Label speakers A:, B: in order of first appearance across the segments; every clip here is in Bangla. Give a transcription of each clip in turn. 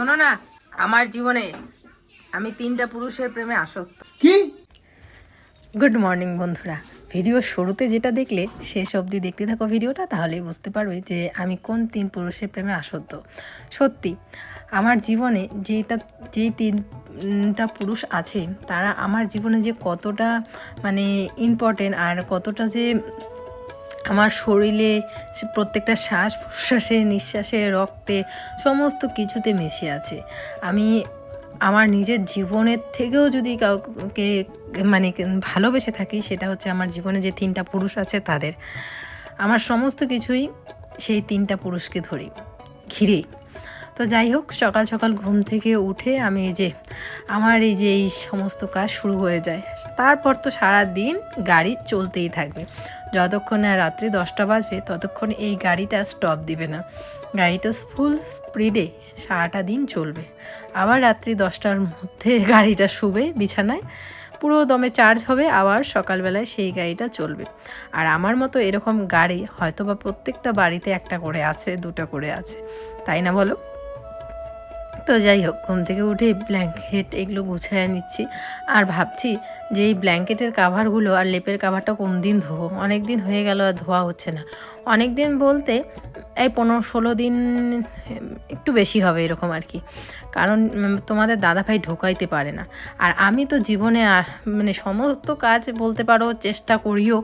A: শোনো না আমার জীবনে আমি তিনটা পুরুষের প্রেমে আসক্ত।
B: কি?
A: গুড মর্নিং বন্ধুরা। ভিডিওর শুরুতে যেটা দেখলে শেষ অবধি দেখতে থাকো ভিডিওটা তাহলেই বুঝতে পারবে যে আমি কোন তিন পুরুষের প্রেমে আসক্ত। সত্যি আমার জীবনে যেটা যেই তিনটা পুরুষ আছে তারা আমার জীবনে যে কতটা মানে ইম্পর্টেন্ট আর কতটা যে আমার শরীরে প্রত্যেকটা শ্বাস প্রশ্বাসে, নিঃশ্বাসে, রক্তে সমস্ত কিছুতে মিশে আছে। আমি আমার নিজের জীবনের থেকেও যদি কাউকে মানে ভালোবেসে থাকি, সেটা হচ্ছে আমার জীবনে যে তিনটা পুরুষ আছে তাদের। আমার সমস্ত কিছুই সেই তিনটা পুরুষকে ধরি, ঘিরে। তো যাই হোক, সকাল সকাল ঘুম থেকে উঠে আমি এই যে, আমার এই যে এই সমস্ত কাজ শুরু হয়ে যায়। তারপর তো সারা দিন গাড়ি চলতেই থাকবে। যতক্ষণ না রাত্রি দশটা বাজবে, ততক্ষণ এই গাড়িটা স্টপ দিবে না। গাড়িটা ফুল স্পিডে সারাটা দিন চলবে। আবার রাত্রি দশটার মধ্যে গাড়িটা শুবে বিছানায়, পুরো দমে চার্জ হবে, আবার সকালবেলায় সেই গাড়িটা চলবে। আর আমার মতো এরকম গাড়ি হয়তো বা প্রত্যেকটা বাড়িতে একটা করে আছে, দুটো করে আছে। তাই না বলো? তো যাই হোক ঘুম থেকে উঠে ব্ল্যাঙ্কেট এগুলো গুছিয়ে নিচ্ছি। আর ভাবছি যে এই ব্ল্যাঙ্কেটের কাভারগুলো আর লেপের কাভারটা কোন দিন ধোবো? অনেক দিন হয়ে গেল আর ধোয়া হচ্ছে না। অনেক দিন বলতে এই পনেরো ষোলো দিন একটু বেশি হবে এরকম আর কি। কারণ তোমাদের দাদাভাই ঢোকাইতে পারে না। আর আমি তো জীবনে মানে সমস্ত কাজ বলতে পারো চেষ্টা করিও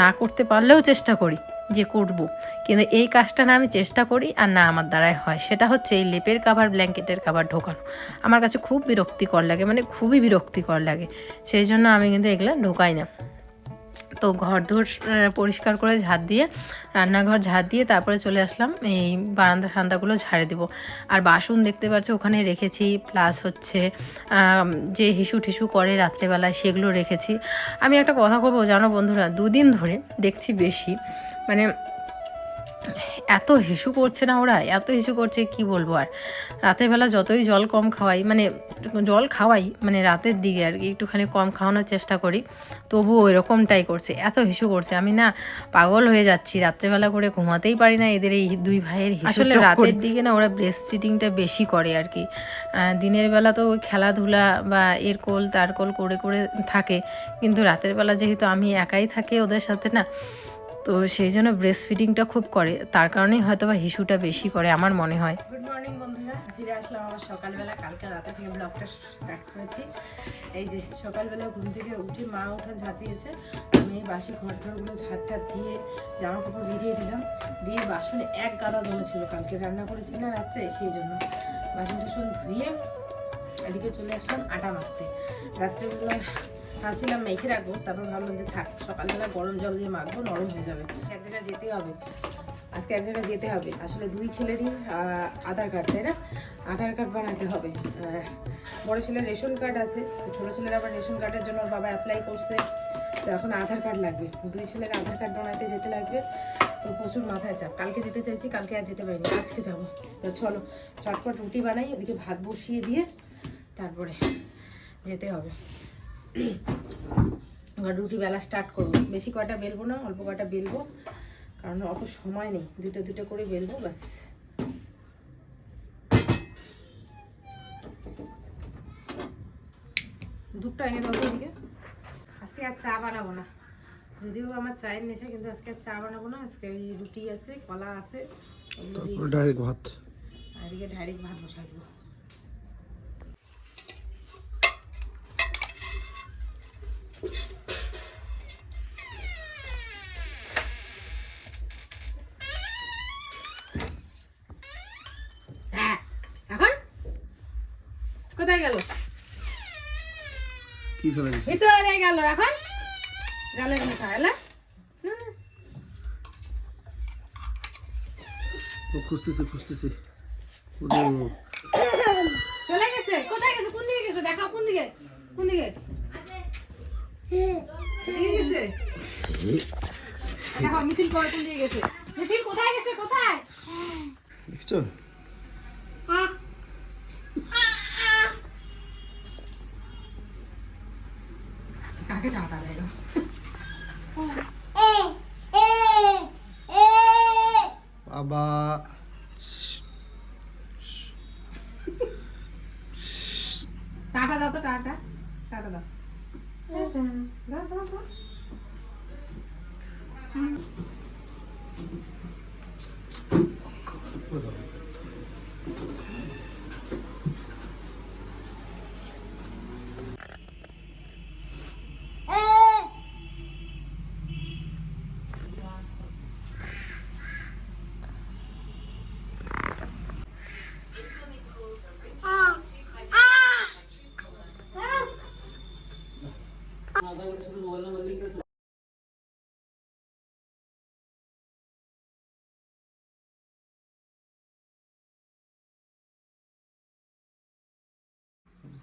A: না করতে পারলেও চেষ্টা করি। যে করব। কিন্তু এই কাজটা না আমি চেষ্টা করি আর না আমার দ্বারাই হয়। সেটা হচ্ছে এই লেপের কাভার, ব্ল্যাঙ্কেটের কাভার ঢোকানো। আমার কাছে খুব বিরক্তিকর লাগে মানে খুবই বিরক্তিকর লাগে। সেই জন্য আমি কিন্তু এগুলো ঢোকাই না। তো ঘর ধর পরিষ্কার করে ঝাড় দিয়ে, রান্নাঘর ঝাড় দিয়ে তারপরে চলে আসলাম। এই বারান্দা ঠান্দাগুলো ঝাড়ে দেবো। আর বাসন দেখতে পাচ্ছ, ওখানে রেখেছি। প্লাস হচ্ছে যে হিসু টিসু করে রাত্রেবেলায় সেগুলো রেখেছি। আমি একটা কথা বলব, জানো বন্ধুরা? দুদিন ধরে দেখছি বেশি। মানে এত হিসু করছে না ওরা এত হিসু করছে কি বলব আর? রাতের বেলা যতই জল কম খাওয়াই মানে জল খাওয়াই মানে রাতের দিকে আর কি একটুখানি কম খাওয়ানোর চেষ্টা করি তবুও এরকমটাই করছে এত হিসু করছে। আমি না পাগল হয়ে যাচ্ছি রাত্রেবেলা করে ঘুমাতেই পারি না এদের এই দুই ভাইয়ের আসলে রাতের দিকে না ওরা ব্রেস্ট ফিডিংটা বেশি করে আর কি। দিনের বেলা তো ওই খেলাধুলা বা এর কোল তার কোল করে করে থাকে কিন্তু রাতের বেলা যেহেতু আমি একাই থাকি ওদের সাথে না তো সেই জন্য ব্রেস্ট ফিডিংটা খুব করে। তার কারণেই হয়তো বা হিসুটা বেশি করে, আমার মনে হয়। গুড মর্নিং বন্ধুরা। ফিরে আসলাম আবার সকালবেলা। কালকে রাতে থেকে ব্লগটা স্টার্ট করেছি। এই যে, সকালবেলা ঘুম থেকে উঠে মা উঠান ঝাঁট দিয়েছে। আমি এই বাসি ঘর ঘরগুলো ঝাঁটটা দিয়ে জামা কাপড় ভিজিয়ে দিলাম। দিয়ে বাসনে এক গাদা জমেছিল কালকে রান্না করেছি না রাত্রে, সেই জন্য। বাসন টাসন ধুয়ে এদিকে চলে আসলাম আটা মাখতে। রাত্রেবেলা ভাবছিলাম মেখে রাখব, তারপর ভাবলাম যে থাক, সকালবেলা গরম জল দিয়ে মাখবো, নরম হয়ে যাবে। এক জায়গায় যেতে হবে। আজকে এক জায়গায় যেতে হবে। আসলে দুই ছেলেরই আধার কার্ড, তাই না? আধার কার্ড বানাতে হবে। বড় ছেলের রেশন কার্ড আছে ছোটো ছেলের আবার রেশন কার্ডের জন্য বাবা অ্যাপ্লাই করছে। তো এখন আধার কার্ড লাগবে। দুই ছেলের আধার কার্ড বানাতে যেতে লাগবে। তো প্রচুর মাথায় চাপ। কালকে যেতে চাইছি, কালকে আর যেতে পারিনি। আজকে যাব। তো চলো, চটপট রুটি বানাই, ওদিকে ভাত বসিয়ে দিয়ে তারপরে যেতে হবে। রুটি বেলা স্টার্ট করব। বেশি কয়টা বেলবো না অল্প কয়টা বেলবো কারণ অত সময় নেই। দুটো দুটো করে বেলবো ব্যাস। দুধটা এনে দেবো এদিকে। আজকে আর চা বানাবো না। যদিও আমার চায়ের নেশা কিন্তু আজকে আর চা বানাবো না। আজকে ওই রুটি আছে কলা আছে
B: ডাইরেক্ট ভাত।
A: আর এদিকে ডাইরেক্ট ভাত বসাই দেবো।
B: কি ফেলে দিচ্ছি
A: ভিতরে গেল এখন। গেল কোথায় এলা।
B: ও খুঁজতেছি খুঁজতেছি।
A: চলে গেছে? কোথায় গেছে? কোন দিকে গেছে? দেখাও কোন দিকে। কোন দিকে? গেছে? দেখো মিথিল কোন দিকে গেছে? মিথিল কোথায় গেছে? কোথায়?
B: দেখছ?
A: কাকে টাকা দেয় গো?
B: বাবা
C: টাটা দাও তো টাটা টাটা দাও টাটা দাও দাও দাও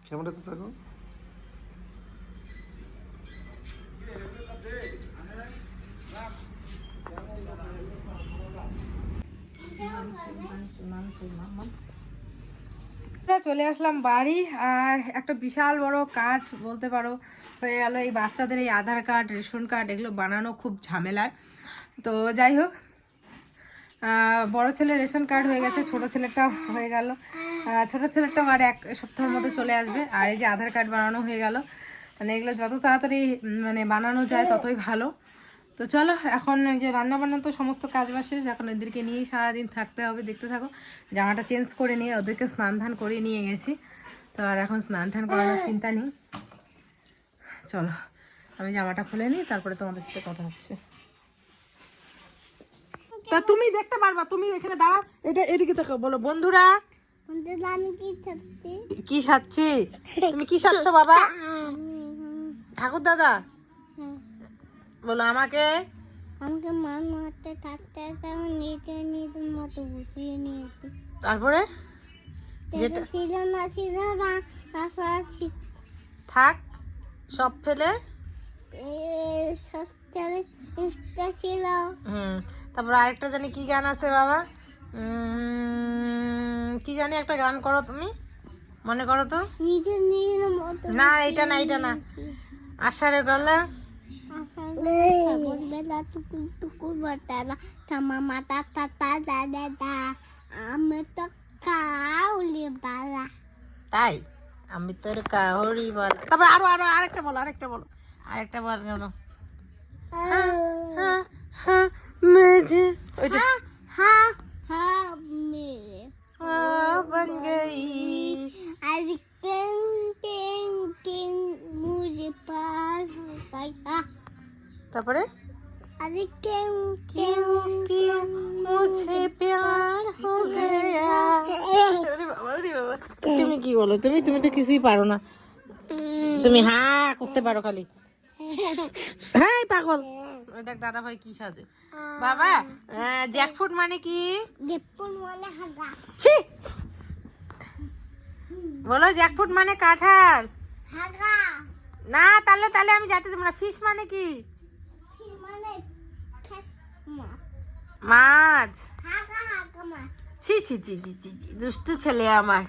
B: ক্যামেরাতে থাকো।
C: চলে আসলাম বাড়ি, আর একটা বিশাল বড় কাজ বলতে পারো, হয়ে গেল এই বাচ্চাদের এই আধার কার্ড, রেশন কার্ড, এগুলো বানানো খুব ঝামেলার। তো যাই হোক বড় ছেলে রেশন কার্ড হয়ে গেছে, ছোট ছেলেটা হয়ে গেল। ছোট ছেলেটাও আর এক সপ্তাহের মধ্যে চলে আসবে। আর এই যে আধার কার্ড বানানো হয়ে গেল। মানে এগুলো যত তাড়াতাড়ি মানে বানানো যায় ততই ভালো। তো চলো, এখন যে রান্না বান্না তো সমস্ত কাজ বাজ শেষ। এখন এদেরকে নিয়েই সারাদিন থাকতে হবে, দেখতে থাকো। জামাটা চেঞ্জ করে নিয়ে ওদেরকে স্নান ধান করে নিয়ে গেছি। তো আর এখন স্নান টান করানোর চিন্তা নেই। চলো, আমি জামাটা খুলে নিই, তারপরে তোমাদের সাথে কথা হচ্ছে। তা তুমি দেখতে পারবা, তুমি এখানে দাঁড়া এটা এদিকে দেখো, বলো, বন্ধুরা।
D: কি
C: সাচ্ছি তুমি কি সাচ্ছ বাবা? ঠাকুর দাদা বলো আমাকে।
D: আমাকে মা মারতে থাকতে নিজে নিজের মতো বসিয়ে নিয়েছি।
C: তারপরে?
D: যেটা ছিল না ছিল না
C: থাক সব ফেলে।
D: সস্তারে ইস্তা ছিল।
C: হুম তারপর আরেকটা জানি কি গান আছে বাবা? কি জানি একটা গান করো তুমি? মনে করো তো? না এটা না এটা না। আষাঢ়ে গলা। তাই? আমি তোর কাহরি বল। তারপর আরও আরও আরেকটা বলো আরেকটা বলো। আরেকটা বল বলো। হ্যাঁ হ্যাঁ মেজে ওই যে।
D: हा हा मेरे
C: আ, বন গই
D: आज टिंग टिंग टिंग मुझे पार हो गया
C: তারপরে
D: आज टिंग टिंग
C: टिंग মুঝে প্যার হো গয়া ওরে বাবা ওরে বাবা তুমি কি বলো তুমি তুমি তো কিছুই পারো না তুমি হ্যাঁ করতে পারো খালি হ্যাঁ পাগল। দেখ দাদা ভাই কি সাজে। বাবা জ্যাকফুট মানে কি? ছি। বলো জ্যাকফুট মানে কাঁঠাল। না তাহলে তাহলে আমি যাতে না। ফিশ মানে কি? মাছ। ছি ছি ছি ছি ছি ছি দুষ্টু ছেলে আমার।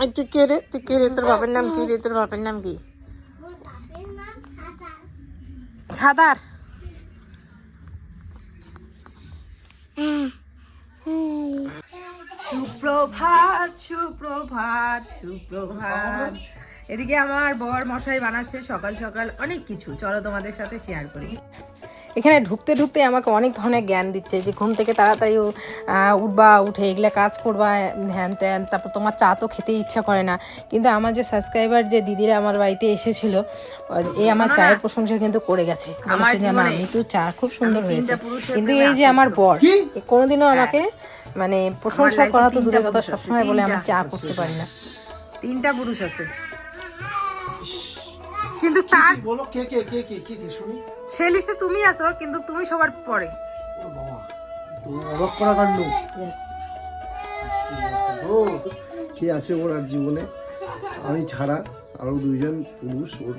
C: আর তুই কে রে তুই কে রে তোর বাবার নাম কি রে তোর বাবার নাম কি সাদার সুপ্রভাত সুপ্রভাত সুপ্রভাত। এদিকে আমার বর মশাই বানাচ্ছে সকাল সকাল অনেক কিছু। চলো তোমাদের সাথে শেয়ার করি। এখানে ঢুকতে ঢুকতে আমাকে অনেক ধরনের জ্ঞান দিচ্ছে যে ঘুম থেকে তাড়াতাড়ি উঠবা উঠে এগুলো কাজ করবা হ্যান ত্যান তারপর তোমার চা তো খেতে ইচ্ছা করে না। কিন্তু আমার যে সাবস্ক্রাইবার যে দিদিরা আমার বাড়িতে এসেছিল এই আমার চায়ের প্রশংসা কিন্তু করে গেছে। বলেছে যে না আমি তো চা খুব সুন্দর হয়েছে। কিন্তু এই যে আমার বর এ কোনোদিনও আমাকে মানে প্রশংসা করা তো দূরের কথা সবসময় বলে আমি চা করতে পারি না। তিনটা পুরুষ আছে। কিন্তু তার
B: বলো? কে কে কে কে কে কে শুনি।
C: সে লিস্টে তুমি আছো কিন্তু তুমি সবার পরে।
B: ও বাবা তো অবাক করা কাণ্ড। ও কে আছে ওর আর জীবনে? আমি ছাড়া আরও দুইজন পুরুষ ওর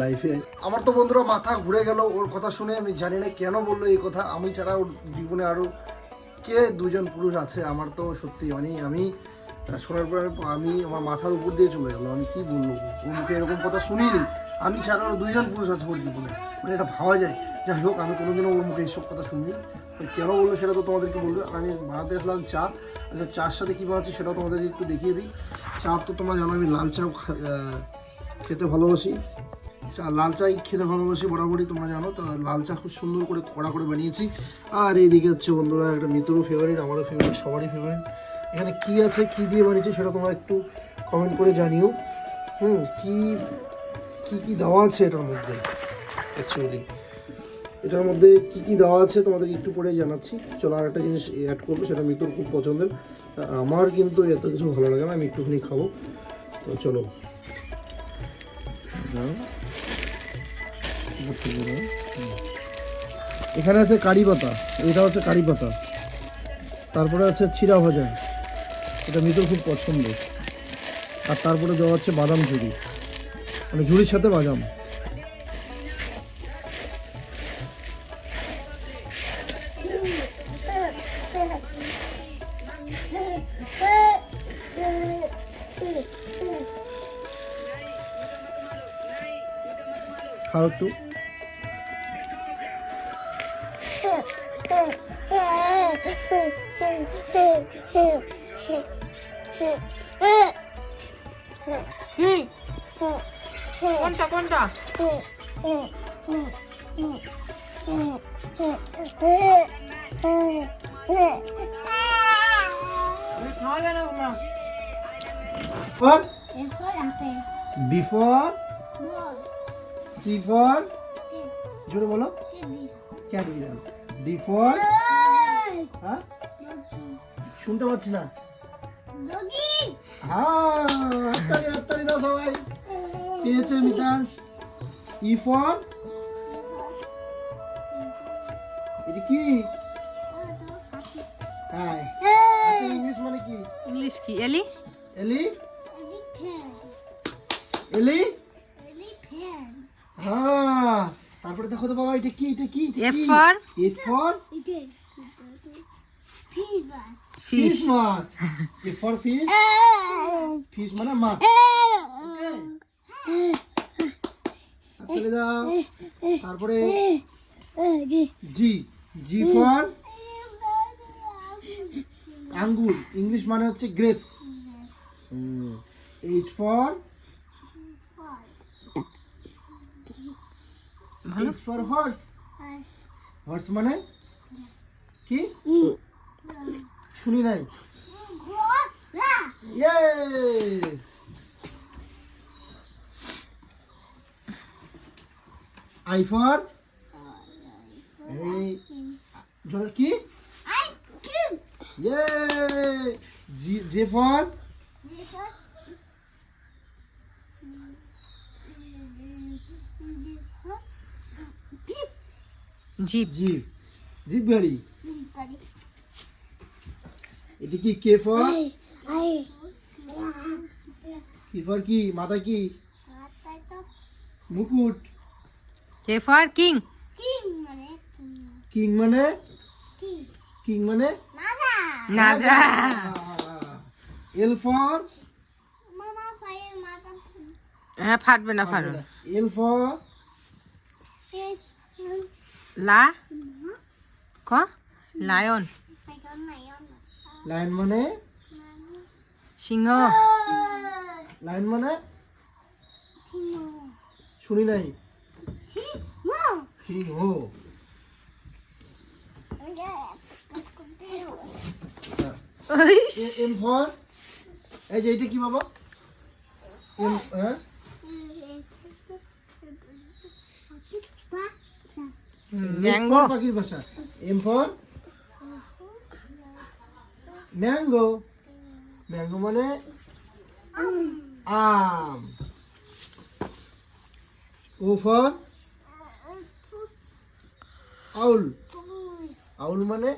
B: লাইফে আমার তো বন্ধুরা মাথা ঘুরে গেল ওর কথা শুনে আমি জানি না কেন বলল এই কথা। আমি ছাড়া ওর জীবনে আরও কে দুজন পুরুষ আছে? আমার তো সত্যি মানে আমি শোনার পর আমি- আমি আমার মাথার উপর দিয়ে চলে গেলো আমি কী বলব? ওর মুখে এরকম কথা শুনিনি। আমি ছাড়া দুইজন পুরুষ আছে ওর জীবনে মানে এটা ভাবা যায়। যাই হোক, আমি কোনোদিনও ওর মুখে এইসব কথা শুনিনি। তো কেন বলল সেটা তো তোমাদেরকে বলবে। আমি বানাতে আসলাম চা। আচ্ছা চার সাথে কী বানাচ্ছি সেটাও তোমাদেরকে একটু দেখিয়ে দিই। চা তো তোমরা জানো, আমি লাল খা- খেতে ভালোবাসি। চা, লাল চাই খেতে ভালোবাসি বরাবরই তোমরা জানো। তো লাল চা খুব সুন্দর করে কড়া করে বানিয়েছি। আর এইদিকে হচ্ছে বন্ধুরা, একটা মিতুরও ফেভারিট আমারও ফেভারিট সবারই ফেভারিট এখানে কি আছে, কি দিয়ে বানিয়েছে সেটা তোমরা একটু কমেন্ট করে জানিও। হুম, কি কি কি দেওয়া আছে এটার মধ্যে? অ্যাকচুয়ালি এটার মধ্যে কি কি দেওয়া আছে তোমাদের একটু পরে জানাচ্ছি। চলো আর একটা জিনিস অ্যাড করব, সেটা মিতুর খুব পছন্দের। আমার কিন্তু এত কিছু ভালো লাগে না, আমি একটুখানি খাব। তো চলো। এখানে আছে কারি পাতা এটা হচ্ছে কারি পাতা। তারপরে আছে চিরা ভাজা। এটা মিতুর খুব পছন্দ। আর তারপরে দেওয়া হচ্ছে বাদাম ঝুড়ি মানে ঝুড়ির সাথে বাদাম। খাও একটু।
C: না মা
B: ফর বিফোর
D: বল
B: সি ফর জোরে বলো। ক্যাট বিড়াল ডি ফর হ্যাঁ? শুনতে পাচ্ছি না। হ্যাঁ হাততালি হাততালি দাও সবাই। পেয়েছে মিতান ই ফর এটা কি? হ্যাঁ ইংলিশ মানে কি?
C: ইংলিশ কি? এলি?
B: এলি? এলি হ্যাঁ তারপরে দেখো তো বাবা এটা কি এটা কি?
C: F for ফিশ
B: fish মাছ F for fish fish মানে মাছ হাততালি দাও তারপরে জি জি ফর আঙ্গুর ইংলিশ মানে হচ্ছে grapes H
C: for
B: H for horse horse মানে কি শুনি নাই? ইয়েস আই ফর এই জোরে কি? ইয়ে G J for
C: jeep.
B: Jeep. Jeep গাড়ি। এটা কি কে ফর কি ফর কি? মাথা কি? মুকুট।
C: কে ফর কিং
B: কিং মানে কিং মানে?
C: না যা
B: এল ফর
D: মামা পায়ে মাথা
C: হ্যাঁ ফাটবে না ফাটবে না।
B: এল ফর
C: লা? ক? লায়ন
B: লাইন মানে?
C: সিংহ।
B: লাইন মানে? শুনি নাই। সিংহ। M for? এই যে এটা কি বাবা? এম হ্যাঁ?
C: ম্যাঙ্গো।
B: পাখির ভাষা এম ফর? ম্যাঙ্গো। ম্যাঙ্গো মানে আম। ও ফর আউল। আউল মানে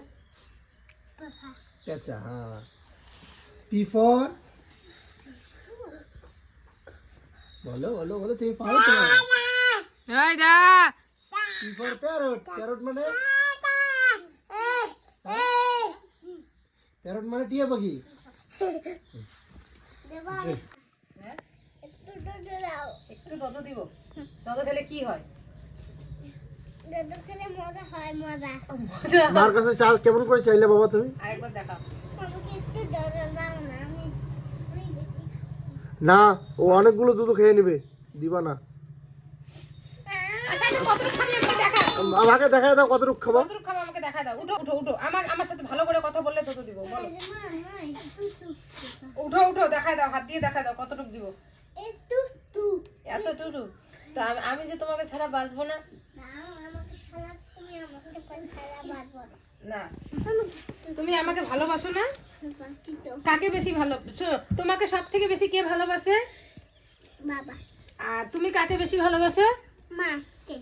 B: পেঁচা হ্যাঁ। পি ফর বলো বলো বলো তুমি পারো তো?
C: P
B: for parrot. প্যারট মানে প্যারট মানে টিয়া পাখি।
D: একটু দুধ দাও।
C: একটু দদ দিব। দদ খেলে কি হয়?
D: দুধ খেলে মজা মজা।
C: মজা
B: মার কাছে চা কেমন করে চাইলে বাবা তুমি?
D: না
B: ও অনেকগুলো দুধ খেয়ে নেবে। দিবা না
C: আচ্ছা আচ্ছা কতটুকু খাবি আমাকে দেখা
B: দাও কতটুকু খাব।
C: কতটুকু খাব আমাকে দেখা দাও। উঠো উঠো উঠো। আমার আমার সাথে ভালো করে কথা বললে তত দিব বলো। উঠো উঠো দেখায় দাও হাত দিয়ে দেখায় দাও কতটুকু দিব। এত টুটু তো আমি আমি যে তোমাকে ছাড়া বাঁচবো না।
D: দাও আমাকে ছাড়া তুমি আমাকে না।
C: না তুমি আমাকে ভালোবাসো না? কাকে বেশি ভালো শো- তোমাকে সব থেকে বেশি কে ভালোবাসে?
D: বাবা।
C: আর তুমি কাকে বেশি ভালোবাসো?
D: মা কে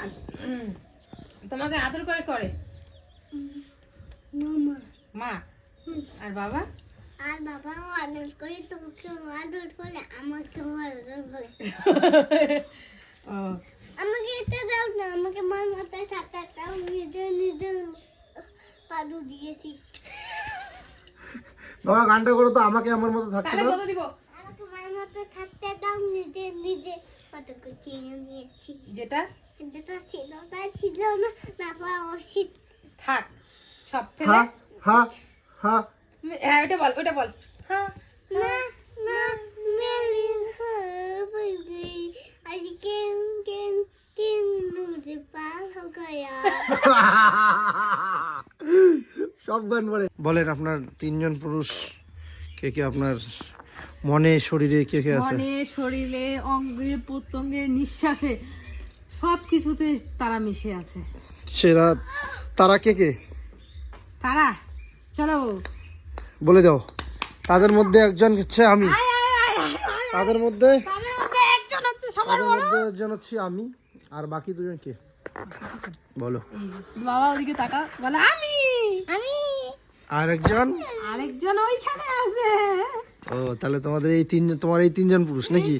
C: আর, উম, তোমাকে আদর করে করে। মা। আর বাবা?
D: আর বাবাও আদর করে তোমাকে আদর করে আমাকে আদর করে।
C: ও।
D: আমাকে এটা দাও না আমাকে মার মাথায় থাকা দাও নিজে নিজে পাদু দিয়েছি।
B: বাবা গানটা করো তো আমাকে আমার মতো থাকতে
C: তাহলে
B: দাও।
C: কত দিব?
D: আমাকে মার মাথায় থাকতে দাও নিজে নিজে কত চিনে নিয়েছি
C: যেটা? সব
B: গান বলে। বলেন আপনার তিনজন পুরুষ কে কে আপনার মনে শরীরে কে কে আছে?
C: মনে শরীরে অঙ্গে প্রত্যঙ্গে নিঃশ্বাসে। সব কিছুতে তারা মিশে আছে।
B: সেরা। তারা কে কে?
C: তারা? চলো।
B: বলে দাও। তাদের মধ্যে একজন হচ্ছে আমি। তাদের মধ্যে
C: তাদের মধ্যে একজন হচ্ছে সবার
B: তাদের মধ্যে একজন হচ্ছে আমি আর বাকি দুজন কে? বলো।
C: বাবা ওদিকে তাকা বলে আমি!
D: আমি।
B: আর একজন?
C: আরেকজন ওইখানে আছে।
B: ও তাহলে তোমাদের এই তিনজন তোমার এই তিনজন পুরুষ নাকি?